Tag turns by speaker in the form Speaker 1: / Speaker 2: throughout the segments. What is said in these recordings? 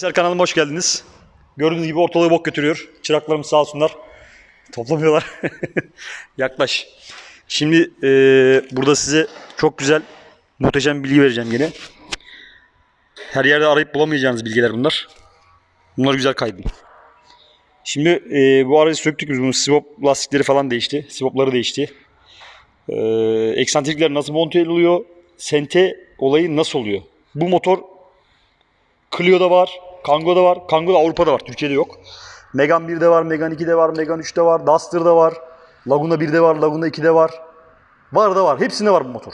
Speaker 1: Arkadaşlar kanalıma hoş geldiniz. Gördüğünüz gibi ortalığı bok götürüyor. Çıraklarım sağ olsunlar. Toplamıyorlar. Yaklaş. Şimdi eee, burada size çok güzel, muhteşem bilgi vereceğim yine. Her yerde arayıp bulamayacağınız bilgiler bunlar. Bunları güzel kaydedin. Şimdi eee, bu aracı söktük biz bunu. Sivop lastikleri falan değişti. Sivopları değişti. Eee eksantrikler nasıl monte ediliyor? Sente olayı nasıl oluyor? Bu motor Clio'da var, Kango'da var. Kango'da Avrupa'da var, Türkiye'de yok. Megane 1'de var, Megane 2'de var, Megane 3'te var, Duster'da var. Laguna 1'de var, Laguna 2'de var. Var da var. Hepsinde var bu motor.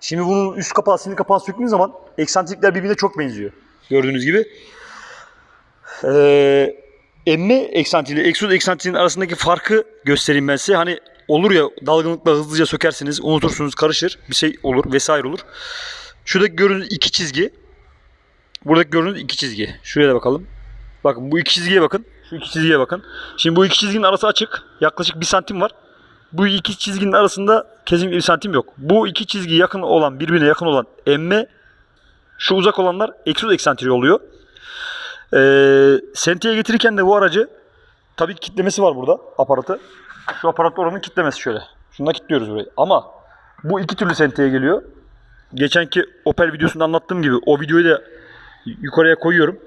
Speaker 1: Şimdi bunun üst kapağı, sinir kapağı söktüğünüz zaman eksantrikler birbirine çok benziyor. Gördüğünüz gibi. Ee, emme eksantriği egzoz eksantriğinin arasındaki farkı göstereyim ben size. Hani olur ya dalgınlıkla hızlıca sökersiniz, unutursunuz, karışır. Bir şey olur vesaire olur. Şuradaki gördüğünüz iki çizgi Buradaki gördüğünüz iki çizgi. Şuraya da bakalım. Bakın bu iki çizgiye bakın. Şu iki çizgiye bakın. Şimdi bu iki çizginin arası açık. Yaklaşık bir santim var. Bu iki çizginin arasında kesinlikle bir santim yok. Bu iki çizgi yakın olan, birbirine yakın olan emme şu uzak olanlar egzoz eksantriği oluyor. Ee, senteye getirirken de bu aracı tabii ki kitlemesi var burada aparatı. Şu aparat oranın kitlemesi şöyle. Şunda kilitliyoruz burayı. Ama bu iki türlü senteye geliyor. Geçenki Opel videosunda anlattığım gibi o videoyu da yukarıya koyuyorum.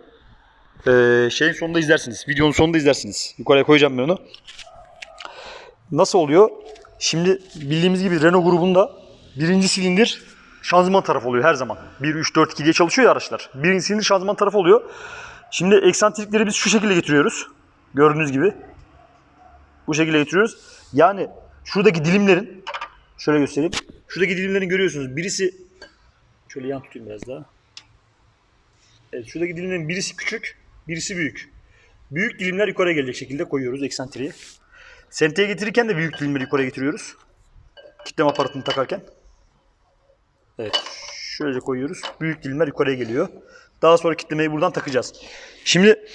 Speaker 1: Ee, şeyin sonunda izlersiniz. Videonun sonunda izlersiniz. Yukarıya koyacağım ben onu. Nasıl oluyor? Şimdi bildiğimiz gibi Renault grubunda birinci silindir şanzıman tarafı oluyor her zaman. 1, 3, 4, 2 diye çalışıyor ya araçlar. Birinci silindir şanzıman tarafı oluyor. Şimdi eksantrikleri biz şu şekilde getiriyoruz. Gördüğünüz gibi. Bu şekilde getiriyoruz. Yani şuradaki dilimlerin şöyle göstereyim. Şuradaki dilimlerin görüyorsunuz. Birisi şöyle yan tutayım biraz daha. Evet, şuradaki dilimlerin birisi küçük, birisi büyük. Büyük dilimler yukarıya gelecek şekilde koyuyoruz eksantriği. Senteye getirirken de büyük dilimleri yukarıya getiriyoruz. Kitleme aparatını takarken. Evet, şöylece koyuyoruz. Büyük dilimler yukarıya geliyor. Daha sonra kitlemeyi buradan takacağız. Şimdi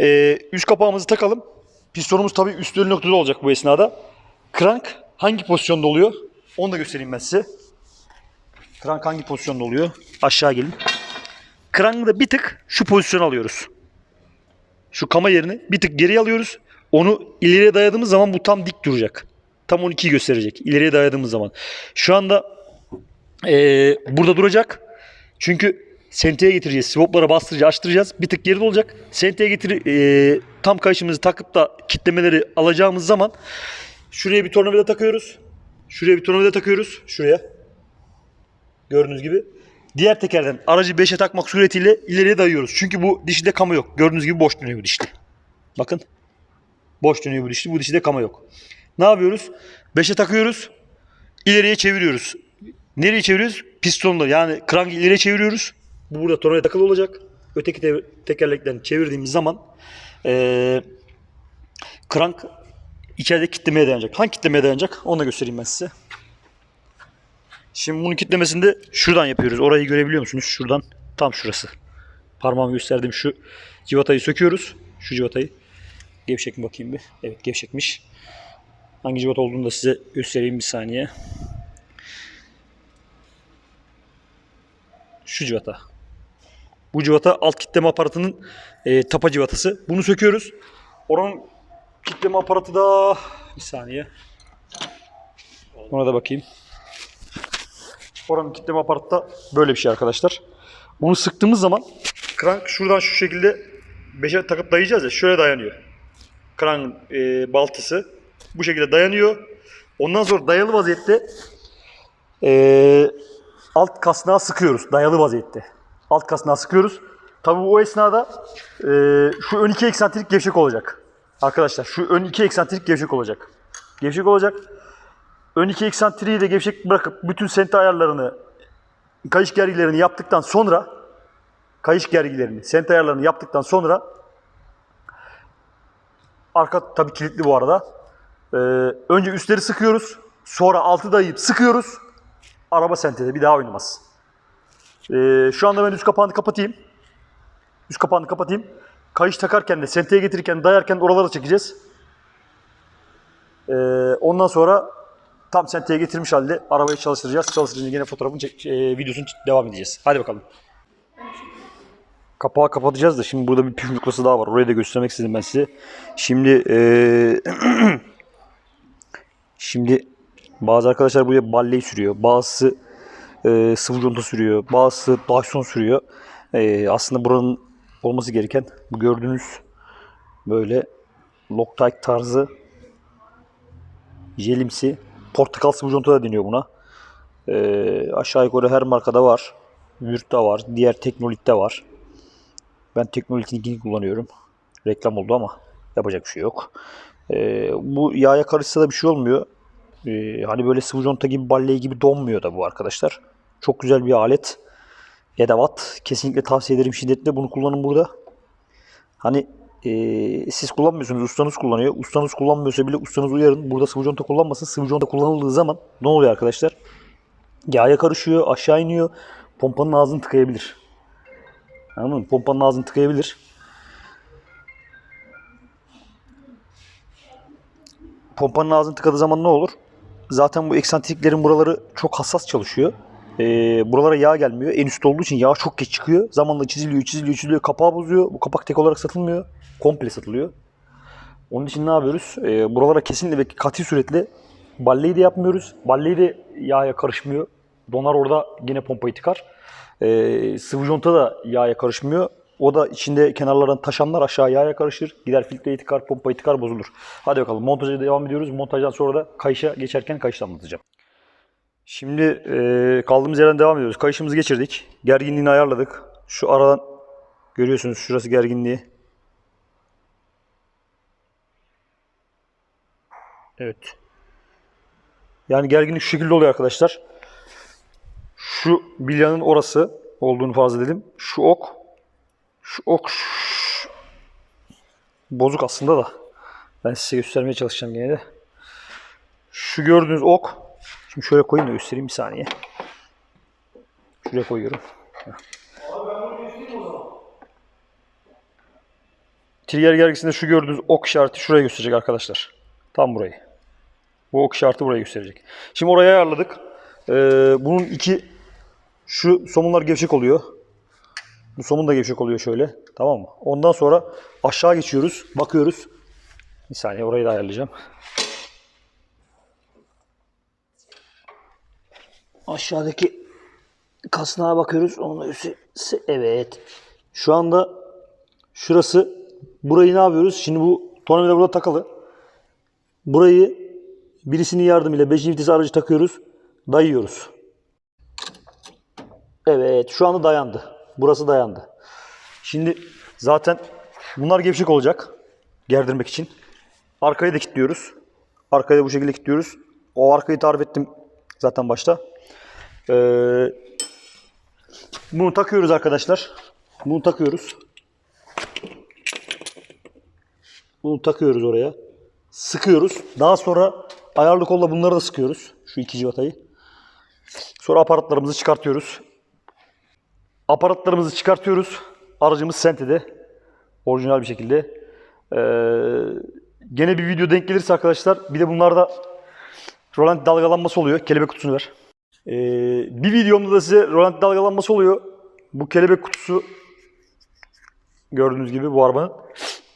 Speaker 1: e, üst kapağımızı takalım. Pistonumuz tabii üst ölü noktada olacak bu esnada. Crank hangi pozisyonda oluyor? Onu da göstereyim ben size. Crank hangi pozisyonda oluyor? Aşağı gelin. Krankı da bir tık şu pozisyon alıyoruz. Şu kama yerini bir tık geriye alıyoruz. Onu ileriye dayadığımız zaman bu tam dik duracak. Tam 12'yi gösterecek. İleriye dayadığımız zaman. Şu anda eee, burada duracak. Çünkü senteye getireceğiz. Swaplara bastıracağız, açtıracağız. Bir tık geride olacak. Senteye getir eee, tam kayışımızı takıp da kitlemeleri alacağımız zaman şuraya bir tornavida takıyoruz. Şuraya bir tornavida takıyoruz. Şuraya. Gördüğünüz gibi. Diğer tekerden aracı 5'e takmak suretiyle ileriye dayıyoruz. Çünkü bu dişide kama yok. Gördüğünüz gibi boş dönüyor bu dişli. Bakın. Boş dönüyor bu dişli. Bu dişide kama yok. Ne yapıyoruz? 5'e takıyoruz. İleriye çeviriyoruz. Nereye çeviriyoruz? Pistonla yani krankı ileriye çeviriyoruz. Bu burada tornavida takılı olacak. Öteki te- tekerlekten çevirdiğimiz zaman eee krank içeride kitlemeye dayanacak. Hangi kitlemeye dayanacak? Onu da göstereyim ben size. Şimdi bunun kitlemesini de şuradan yapıyoruz. Orayı görebiliyor musunuz? Şuradan tam şurası. Parmağımı gösterdiğim şu civatayı söküyoruz. Şu civatayı. Gevşek mi bakayım bir. Evet gevşekmiş. Hangi civata olduğunu da size göstereyim bir saniye. Şu civata. Bu civata alt kitleme aparatının e, tapa civatası. Bunu söküyoruz. Oranın kitleme aparatı da bir saniye. Ona da bakayım. Oranın kitleme aparatı da böyle bir şey arkadaşlar. Bunu sıktığımız zaman krank şuradan şu şekilde 5'e takıp dayayacağız ya şöyle dayanıyor. Krankın e, baltası bu şekilde dayanıyor. Ondan sonra dayalı vaziyette e, alt kasnağı sıkıyoruz. Dayalı vaziyette. Alt kasnağı sıkıyoruz. Tabii o esnada e, şu ön iki eksantrik gevşek olacak. Arkadaşlar şu ön iki eksantrik gevşek olacak. Gevşek olacak. Ön iki eksantriği de gevşek bırakıp bütün sente ayarlarını, kayış gergilerini yaptıktan sonra kayış gergilerini, sente ayarlarını yaptıktan sonra arka tabii kilitli bu arada. Ee, önce üstleri sıkıyoruz. Sonra altı dayayıp sıkıyoruz. Araba sentede bir daha oynamaz. Ee, şu anda ben üst kapağını kapatayım. Üst kapağını kapatayım. Kayış takarken de senteye getirirken dayarken oraları çekeceğiz. Ee, ondan sonra tam senteye getirmiş halde arabayı çalıştıracağız. Çalıştırınca yine fotoğrafın çek, e, videosunu devam edeceğiz. Hadi bakalım. Kapağı kapatacağız da şimdi burada bir püf noktası daha var. Orayı da göstermek istedim ben size. Şimdi eee, şimdi bazı arkadaşlar buraya balleyi sürüyor. Bazısı eee sıvı conta sürüyor. Bazısı Dyson sürüyor. Eee, aslında buranın olması gereken bu gördüğünüz böyle Loctite tarzı jelimsi portakal sıvı conta da deniyor buna. Eee, aşağı yukarı her markada var. Vürt'te var. Diğer Teknolit'te var. Ben Teknolit'inkini kullanıyorum. Reklam oldu ama yapacak bir şey yok. Ee, bu yağa karışsa da bir şey olmuyor. Ee, hani böyle sıvı conta gibi balle gibi donmuyor da bu arkadaşlar. Çok güzel bir alet. Edevat. Kesinlikle tavsiye ederim şiddetle. Bunu kullanın burada. Hani ee, siz kullanmıyorsunuz. Ustanız kullanıyor. Ustanız kullanmıyorsa bile ustanız uyarın. Burada sıvı conta kullanmasın. Sıvı conta kullanıldığı zaman ne oluyor arkadaşlar? Yağa karışıyor. Aşağı iniyor. Pompanın ağzını tıkayabilir. Anladın mı? Pompanın ağzını tıkayabilir. Pompanın ağzını tıkadığı zaman ne olur? Zaten bu eksantriklerin buraları çok hassas çalışıyor. Ee, buralara yağ gelmiyor. En üstte olduğu için yağ çok geç çıkıyor. Zamanla çiziliyor, çiziliyor, çiziliyor. Kapağı bozuyor. Bu kapak tek olarak satılmıyor. Komple satılıyor. Onun için ne yapıyoruz? Ee, buralara kesinlikle ve katı suretle balleyi de yapmıyoruz. Balleyi de yağa karışmıyor. Donar orada yine pompayı tıkar. Ee, sıvı conta da yağa karışmıyor. O da içinde kenarlardan taşanlar aşağı yağa karışır. Gider filtreyi tıkar, pompayı tıkar, bozulur. Hadi bakalım montaja devam ediyoruz. Montajdan sonra da kayışa geçerken kayışı anlatacağım. Şimdi e, kaldığımız yerden devam ediyoruz. Kayışımızı geçirdik. Gerginliğini ayarladık. Şu aradan görüyorsunuz şurası gerginliği. Evet. Yani gerginlik şu şekilde oluyor arkadaşlar. Şu bilyanın orası olduğunu farz edelim. Şu ok, şu ok bozuk aslında da. Ben size göstermeye çalışacağım gene de. Şu gördüğünüz ok. Şimdi şöyle koyayım da göstereyim bir saniye. Şuraya koyuyorum. Trigger gergisinde şu gördüğünüz ok işareti şuraya gösterecek arkadaşlar. Tam burayı. Bu ok işareti buraya gösterecek. Şimdi oraya ayarladık. Ee, bunun iki şu somunlar gevşek oluyor. Bu somun da gevşek oluyor şöyle. Tamam mı? Ondan sonra aşağı geçiyoruz. Bakıyoruz. Bir saniye orayı da ayarlayacağım. Aşağıdaki kasnağa bakıyoruz. Onun üstü evet. Şu anda şurası burayı ne yapıyoruz? Şimdi bu tornavida burada takılı. Burayı birisinin yardımıyla 5. vites aracı takıyoruz. Dayıyoruz. Evet şu anda dayandı. Burası dayandı. Şimdi zaten bunlar gevşek olacak. Gerdirmek için. Arkayı da kilitliyoruz. Arkayı da bu şekilde kilitliyoruz. O arkayı tarif ettim zaten başta. Ee, bunu takıyoruz arkadaşlar. Bunu takıyoruz. Bunu takıyoruz oraya. Sıkıyoruz. Daha sonra ayarlı kolla bunları da sıkıyoruz. Şu iki civatayı. Sonra aparatlarımızı çıkartıyoruz. Aparatlarımızı çıkartıyoruz. Aracımız Sente'de. Orijinal bir şekilde. Ee, gene bir video denk gelirse arkadaşlar bir de bunlarda Roland dalgalanması oluyor. Kelebek kutusunu ver. Ee, bir videomda da size Roland dalgalanması oluyor. Bu kelebek kutusu gördüğünüz gibi bu arabanın.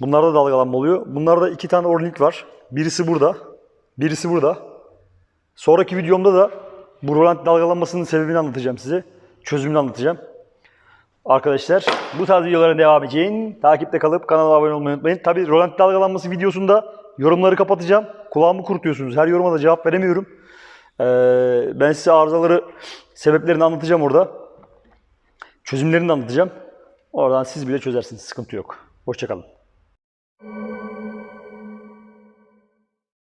Speaker 1: Bunlarda dalgalanma oluyor. Bunlarda iki tane ornink var. Birisi burada. Birisi burada. Sonraki videomda da bu Roland dalgalanmasının sebebini anlatacağım size. Çözümünü anlatacağım. Arkadaşlar bu tarz videoların devamı için takipte kalıp kanala abone olmayı unutmayın. Tabi Roland dalgalanması videosunda yorumları kapatacağım. Kulağımı kurutuyorsunuz. Her yoruma da cevap veremiyorum. Ee, ben size arızaları sebeplerini anlatacağım orada. Çözümlerini de anlatacağım. Oradan siz bile çözersiniz. Sıkıntı yok. Hoşçakalın.